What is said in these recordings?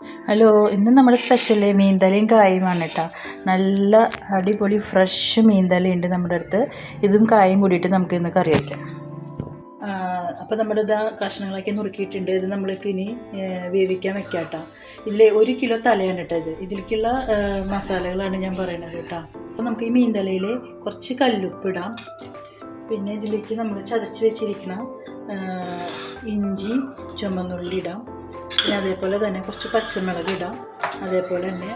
Hello ഇന്ന് നമ്മുടെ special മീൻതലയും കായുമാണ് കേട്ടോ നല്ല അടിപൊളി ഫ്രഷ് മീൻതലയുണ്ട് നമ്മുടെ അടുത്ത്. ഇതും കായും കൂടിയിട്ട് നമുക്ക് ഇന്ന് കറി വയ്ക്കാം അപ്പോൾ നമ്മുടെ ഇതാ കഷ്ണങ്ങളൊക്കെ നുറുക്കിയിട്ടുണ്ട്. ഇത് നമ്മൾക്ക് ഇനി വേവിക്കാൻ വെക്കാം കേട്ടോ ഇതിൽ ഒരു കിലോ തലയാണ് കേട്ടോ ഇത്. ഇതിലേക്കുള്ള മസാലകളാണ് ഞാൻ പറയുന്നത് കേട്ടോ അപ്പോൾ നമുക്ക് ഈ മീൻതലയിൽ കുറച്ച് കല്ലുപ്പ് ഇടാം. പിന്നെ ഇതിലേക്ക് നമ്മൾ ചതച്ച് വെച്ചിരിക്കണം ഇഞ്ചി ചുമന്നുള്ളി ഇടാം. പിന്നെ അതേപോലെ തന്നെ കുറച്ച് പച്ചമുളക് ഇടാം. അതേപോലെ തന്നെ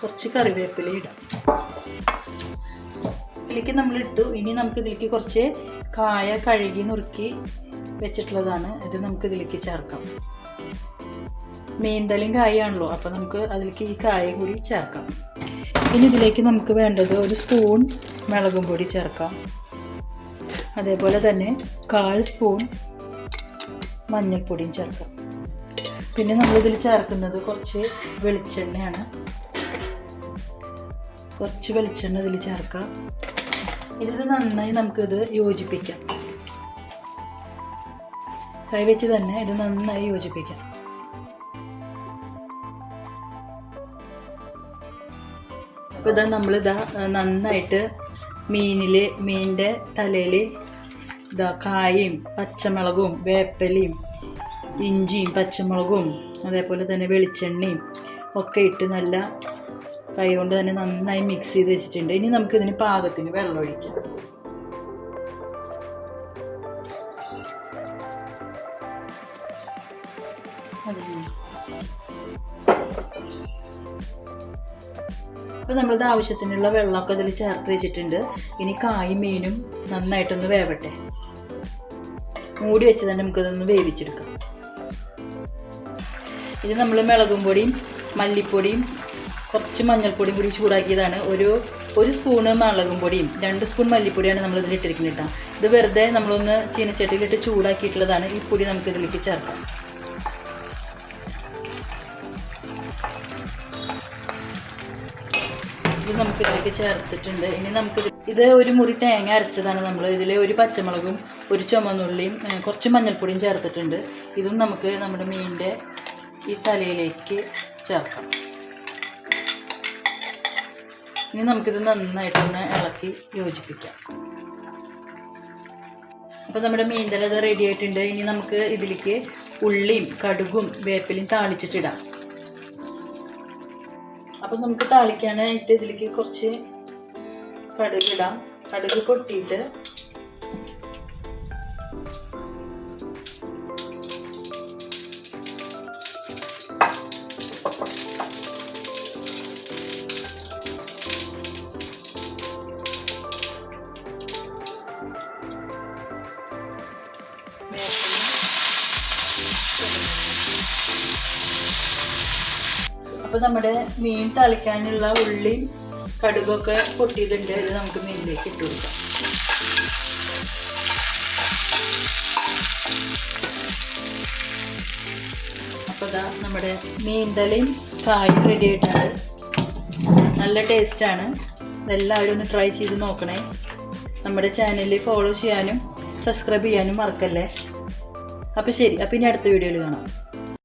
കുറച്ച് കറിവേപ്പില ഇടാം. ഇതിലേക്ക് നമ്മൾ ഇട്ടു. ഇനി നമുക്ക് ഇതിലേക്ക് കുറച്ച് കായ കഴുകി നുറുക്കി വെച്ചിട്ടുള്ളതാണ്. ഇത് നമുക്ക് ഇതിലേക്ക് ചേർക്കാം. മീന്തലും കായാണല്ലോ അപ്പോൾ നമുക്ക് അതിലേക്ക് ഈ കായ കൂടി ചേർക്കാം. ഇനി ഇതിലേക്ക് നമുക്ക് വേണ്ടത് ഒരു സ്പൂൺ മുളകും പൊടി ചേർക്കാം. അതേപോലെ തന്നെ കാൽ സ്പൂൺ മഞ്ഞൾപ്പൊടിയും ചേർക്കാം. പിന്നെ നമ്മളിതിൽ ചേർക്കുന്നത് കുറച്ച് വെളിച്ചെണ്ണയാണ്. കുറച്ച് വെളിച്ചെണ്ണ ഇതിൽ ചേർക്കാം. ഇതിൽ നന്നായി നമുക്കിത് യോജിപ്പിക്കാം. കൈ വെച്ച് തന്നെ ഇത് നന്നായി യോജിപ്പിക്കാം. അപ്പോൾ ഇതാ നമ്മളിതാ നന്നായിട്ട് മീനിൽ മീനിന്റെ തലയിൽ ഇതാ കായയും പച്ചമുളകും വേപ്പലയും ഇഞ്ചിയും പച്ചമുളകും അതേപോലെ തന്നെ വെളിച്ചെണ്ണയും ഒക്കെ ഇട്ട് നല്ല കൈ കൊണ്ട് തന്നെ നന്നായി മിക്സ് ചെയ്ത് വെച്ചിട്ടുണ്ട്. ഇനി നമുക്കിതിന് പാകത്തിന് വെള്ളം ഒഴിക്കാം. അപ്പൊ നമ്മളിത് ആവശ്യത്തിനുള്ള വെള്ളമൊക്കെ ഇതിൽ ചേർത്ത് വെച്ചിട്ടുണ്ട്. ഇനി കായും മീനും നന്നായിട്ടൊന്ന് വേവട്ടെ. മൂടി വെച്ച് തന്നെ നമുക്കതൊന്ന് വേവിച്ചെടുക്കാം. ഇത് നമ്മൾ മുളകും പൊടിയും മല്ലിപ്പൊടിയും കുറച്ച് മഞ്ഞൾപ്പൊടിയും കൂടി ചൂടാക്കിയതാണ്. ഒരു ഒരു സ്പൂണ് മുളകും പൊടിയും രണ്ട് സ്പൂൺ മല്ലിപ്പൊടിയാണ് നമ്മൾ ഇതിൽ ഇട്ടിരിക്കുന്നത് കേട്ടോ. ഇത് വെറുതെ നമ്മളൊന്ന് ചീനച്ചട്ടിയിലിട്ട് ചൂടാക്കിയിട്ടുള്ളതാണ്. ഈ പൊടി നമുക്ക് ഇതിലേക്ക് ചേർക്കാം. ഇത് നമുക്ക് ഇതിലേക്ക് ചേർത്തിട്ടുണ്ട്. ഇനി നമുക്ക് ഇത് ഒരു മുറി തേങ്ങ അരച്ചതാണ് നമ്മൾ ഇതിൽ ഒരു പച്ചമുളകും ഒരു ചുമന്നുള്ളിയും കുറച്ച് മഞ്ഞൾപ്പൊടിയും ചേർത്തിട്ടുണ്ട്. ഇതും നമുക്ക് നമ്മുടെ മീനിന്റെ ഈ തലയിലേക്ക് ചേർക്കാം. ഇനി നമുക്കിത് നന്നായിട്ടൊന്ന് ഇളക്കി യോജിപ്പിക്കാം. അപ്പോൾ നമ്മുടെ മീൻതല ഇത് റെഡി ആയിട്ടുണ്ട്. ഇനി നമുക്ക് ഇതിലേക്ക് ഉള്ളിയും കടുകും വേപ്പിലും താളിച്ചിട്ടിടാം അപ്പം നമുക്ക് താളിക്കാനായിട്ട് ഇതിലേക്ക് കുറച്ച് കടുകിടാം കടുക് പൊട്ടിയിട്ട് അപ്പോൾ നമ്മുടെ മീൻ തളിക്കാനുള്ള ഉള്ളി കടുകൊക്കെ പൊട്ടിയതുണ്ട് ഇത് നമുക്ക് മീനിലേക്ക് ഇട്ട് കൊടുക്കാം. അപ്പോൾ നമ്മുടെ മീൻതലയും കായും റെഡി ആയിട്ടുണ്ട്. നല്ല ടേസ്റ്റാണ് ഇതെല്ലാവരും ഒന്ന് ട്രൈ ചെയ്ത് നോക്കണേ. നമ്മുടെ ചാനലിൽ ഫോളോ ചെയ്യാനും സബ്സ്ക്രൈബ് ചെയ്യാനും മറക്കല്ലേ? അപ്പോൾ ശരി അപ്പോൾ ഇനി അടുത്ത വീഡിയോയിൽ കാണാം.